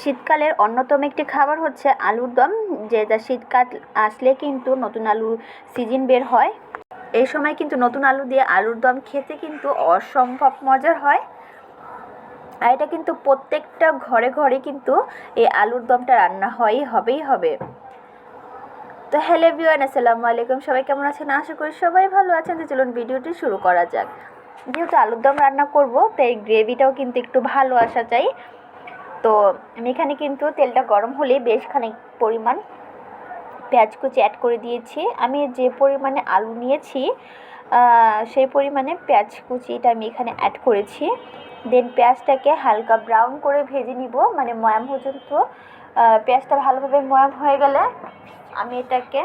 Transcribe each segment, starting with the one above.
শীতকালের অন্যতম একটি খাবার হচ্ছে আলুর দম যেটা শীতকাল আসলে কিন্তু নতুন আলু সিজন বের হয়। এই সময় কিন্তু নতুন আলু দিয়ে আলুর দম খেতে কিন্তু অসম্ভব মজার হয়। আর এটা কিন্তু প্রত্যেকটা ঘরে ঘরে কিন্তু এই আলুর দমটা রান্না হয়ই, হবেই, হবে। তো হ্যালো বিওয়ান আসসালামু আলাইকুম। সবাই কেমন আছেন? আশা করি সবাই ভালো আছেন। তো চলুন ভিডিওটি শুরু করা যাক। যেহেতু আলুর দম রান্না করব, তাই গ্রেভিটাও কিন্তু একটু ভালো আসা চাই। তো আমি এখানে কিন্তু তেলটা গরম হলেই বেশ খানিক পরিমাণ পেঁয়াজ কুচি অ্যাড করে দিয়েছি। আমি যে পরিমাণে আলু নিয়েছি সেই পরিমাণে পেঁয়াজ কুচিটা আমি এখানে অ্যাড করেছি। দেন পেঁয়াজটাকে হালকা ব্রাউন করে ভেজে নিব মানে ময়াম পর্যন্ত পেঁয়াজটা ভালোভাবে ময়াম হয়ে গেলে আমি এটাকে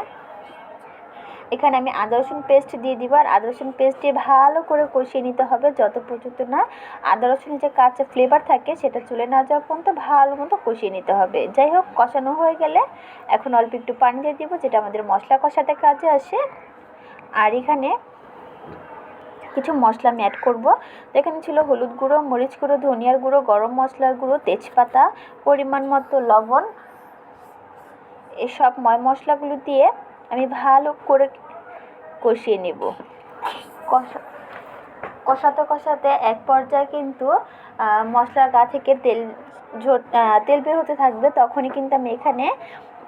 এখানে আমি আদা রসুন পেস্ট দিয়ে দিব, আর আদা রসুন পেস্ট দিয়ে ভালো করে কষিয়ে নিতে হবে যত পর্যন্ত না আদা রসুনের যে কাঁচা ফ্লেভার থাকে সেটা চলে না যাওয়া পর্যন্ত ভালো মতো কষিয়ে নিতে হবে। যাই হোক, কষানো হয়ে গেলে এখন অল্প একটু পানি দিয়ে দিব, যেটা আমাদের মশলা কষাতে কাজে আসে। আর এখানে কিছু মশলা আমি অ্যাড করব। তো এখানে ছিল হলুদ গুঁড়ো, মরিচ গুঁড়ো, ধনিয়ার গুঁড়ো, গরম মশলার গুঁড়ো, তেজপাতা, পরিমাণ মতো লবণ। এসব ময় মশলাগুলো দিয়ে আমি ভালো করে কষিয়ে নেব। কষা কষাতে কষাতে এক পর্যায়ে কিন্তু মশলার গা থেকে তেল ঝর তেল বের হতে থাকবে। তখনই কিন্তু আমি এখানে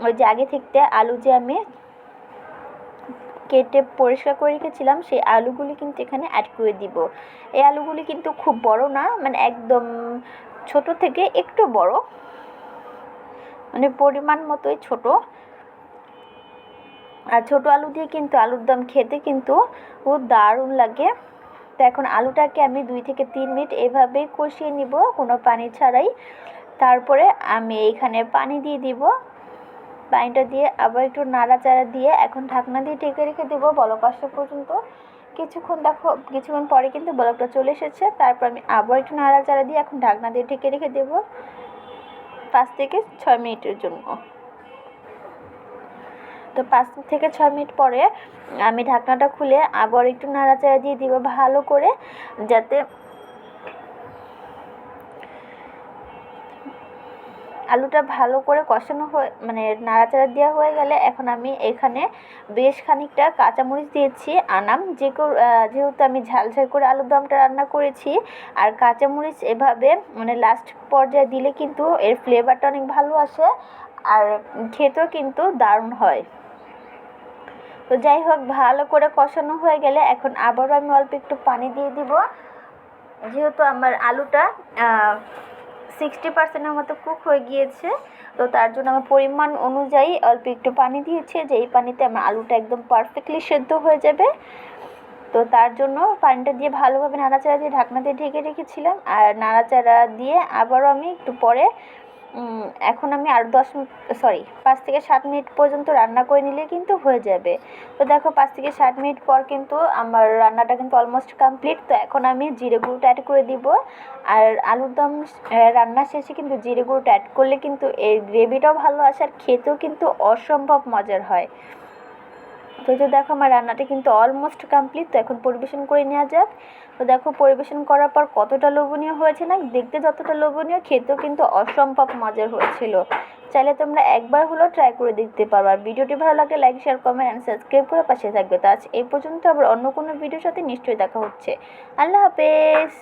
ওই যে আগে থেকে আলু যে আমি কেটে পরিষ্কার করে রেখেছিলাম, সেই আলুগুলি কিন্তু এখানে অ্যাড করে দিব। এই আলুগুলি কিন্তু খুব বড় না মানে একদম ছোট থেকে একটু বড়। মানে পরিমাণ মতোই ছোট। আর ছোট আলু দিয়ে কিন্তু আলুর দম খেতে কিন্তু খুব দারুণ লাগে। তো এখন আলুটাকে আমি দুই থেকে তিন মিনিট এভাবেই কষিয়ে নিব, কোনো পানি ছাড়াই। তারপরে আমি এইখানে পানি দিয়ে দিব। পানিটা দিয়ে আবার একটু নাড়াচাড়া দিয়ে এখন ঢাকনা দিয়ে ঢেকে রেখে দেবো বলক আসা পর্যন্ত। কিছুক্ষণ দেখো, কিছুক্ষণ পরে কিন্তু বলকটা চলে এসেছে। তারপর আমি আবার একটু নাড়াচাড়া দিয়ে এখন ঢাকনা দিয়ে ঢেকে রেখে দেবো। পাঁচ থেকে ছয় মিনিটের জন্য। তো পাঁচ থেকে ছয় মিনিট পরে আমি ঢাকনাটা খুলে আবার একটু নাড়াচাড়া দিয়ে দিব ভালো করে, যাতে আলুটা ভালো করে কষানো হয়ে মানে নাড়াচাড়া দেওয়া হয়ে গেলে এখন আমি এখানে বেশ খানিকটা কাঁচামরিচ দিয়েছি। আনাম যে যেহেতু আমি ঝাল ঝাল করে আলুর দমটা রান্না করেছি, আর কাঁচামরিচ এভাবে মানে লাস্ট পর্যায়ে দিলে কিন্তু এর ফ্লেভারটা অনেক ভালো আসে, আর খেতেও কিন্তু দারুণ হয়। তো যাই হোক, ভালো করে কষানো হয়ে গেলে এখন আবারও আমি অল্প একটু পানি দিয়ে দিব। যেহেতু আমার আলুটা সিক্সটি পার্সেন্টের মতো কুক হয়ে গিয়েছে, তো তার জন্য আমার পরিমাণ অনুযায়ী অল্প একটু পানি দিয়েছে, যে এই পানিতে আমার আলুটা একদম পারফেক্টলি সেদ্ধ হয়ে যাবে। তো তার জন্য পানিটা দিয়ে ভালোভাবে নাড়াচাড়া দিয়ে ঢাকনা দিয়ে ঢেকে রেখেছিলাম, আর নাড়াচাড়া দিয়ে আবারও আমি একটু পরে এখন আমি আরও দশ সরি পাঁচ থেকে সাত মিনিট পর্যন্ত রান্না করে নিলে কিন্তু হয়ে যাবে। তো দেখো, পাঁচ থেকে সাত মিনিট পর কিন্তু আমার রান্নাটা কিন্তু অলমোস্ট কমপ্লিট তো এখন আমি জিরে গুঁড়োটা অ্যাড করে দিব। আর আলুর দম রান্না শেষে কিন্তু জিরে গুঁড়োটা অ্যাড করলে কিন্তু এই গ্রেভিটাও ভালো আসে আর খেতেও কিন্তু অসম্ভব মজার হয়। তো যে দেখো আমার রান্নাটা কিন্তু অলমোস্ট কমপ্লিট তো এখন পরিবেশন করে নেওয়া যাক। তো দেখো পরিবেশন করার পর কতটা লোভনীয় হয়েছে না? দেখতে যতটা লোভনীয়, খেতেও কিন্তু অসম্ভব মজার হয়েছিল। চাইলে তোমরা একবার হলেও ট্রাই করে দেখতে পারো। আর ভিডিওটি ভালো লাগলে like share comment and subscribe করে পাশে থাকবে। তো আজ এই পর্যন্ত আবার অন্য কোনো ভিডিওর সাথে নিশ্চয়ই দেখা হচ্ছে। আল্লাহ হাফেজ!